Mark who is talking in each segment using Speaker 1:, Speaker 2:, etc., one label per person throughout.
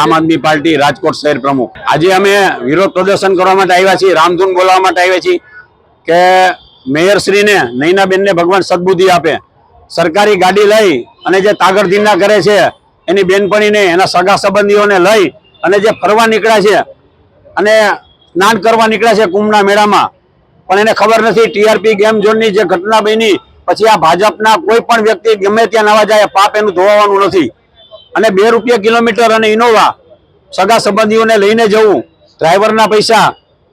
Speaker 1: આમ આદમી પાર્ટી રાજકોટ શહેર પ્રમુખ. આજે અમે વિરોધ પ્રદર્શન કરવા માટે આવ્યા છીએ, રામધૂન બોલાવવા માટે આવ્યા છીએ કે મેયરશ્રીને, નૈનાબેનને ભગવાન સદબુદ્ધિ આપે. સરકારી ગાડી લઈ અને જે તાગરધીના કરે છે, એની બેનપણીને, એના સગા સંબંધીઓને લઈ અને જે ફરવા નીકળ્યા છે અને સ્નાન કરવા નીકળ્યા છે કુંભના મેળામાં. પણ એને ખબર નથી, ટીઆરપી ગેમ ઝોનની જે ઘટના બની, પછી આ ભાજપના કોઈ પણ વ્યક્તિ ગમે ત્યાં નવા જાય, પાપ એનું ધોવાનું નથી. અને બે રૂપિયા કિલોમીટર અને ઇનોવા સગા સંબંધીઓને લઈને જવું ડ્રાઈવરના પૈસા,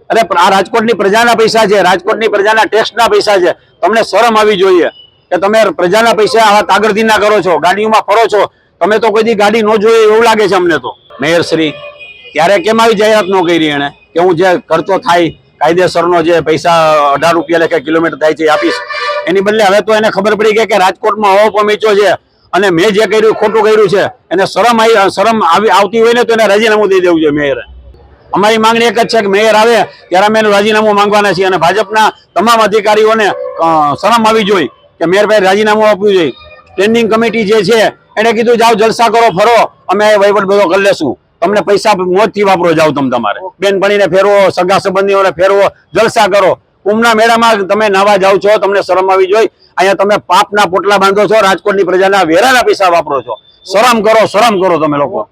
Speaker 1: અરે આ રાજકોટની પ્રજાના પૈસા છે, રાજકોટની પ્રજાના ટેક્સના પૈસા છે. તમને શરમ આવી જોઈએ કે તમે પ્રજાના પૈસા આવા તાગરધીના કરો છો, ગાડીઓમાં ફરો છો. તમે તો કોઈ ગાડી ન જોઈએ એવું લાગે છે અમને તો. મેયર શ્રી, ત્યારે કેમ આવી જાહેરાત ન કરી એને કે હું જે ખર્ચો થાય, કાયદેસરનો જે પૈસા, અઢાર રૂપિયા લેખે કિલોમીટર થાય છે આપીશ? એની બદલે હવે તો એને ખબર પડી ગઈ કે રાજકોટમાં હવો પમીચો છે. અને મેં જે કર્યું, ખોટું કર્યું છે, એને શરમ આવી શરમ આવી, આવતી હોય ને તો એને રાજીનામું દઈ દેવું જોઈએ મેયરે. અમારી માંગણી એક જ છે કે મેયર આવે, ત્યારે અમે એનું રાજીનામું માંગવાના છીએ અને ભાજપના તમામ અધિકારીઓને શરમ આવી જોઈએ કે મેયરભાઈ રાજીનામું આપવું જોઈએ. સ્ટેન્ડિંગ કમિટી જે છે, એને કીધું, જાઓ, જલસા કરો, ફરો, અમે વહીવટ બધો કરી લેશું. તમને પૈસા મોજથી વાપરો, જાઓ તમે તમારે. બેનપણીને ફેરવો, સગા સંબંધીઓને ફેરવો, જલસા કરો. કુંભના મેળામાં તમે નાવા જાઓ છો, તમને શરમ આવી જોઈએ અહીંયા તમે પાપના પોટલા બાંધો છો, રાજકોટની પ્રજાના વેરાના પૈસા વાપરો છો. શરમ કરો શરમ કરો તમે લોકો.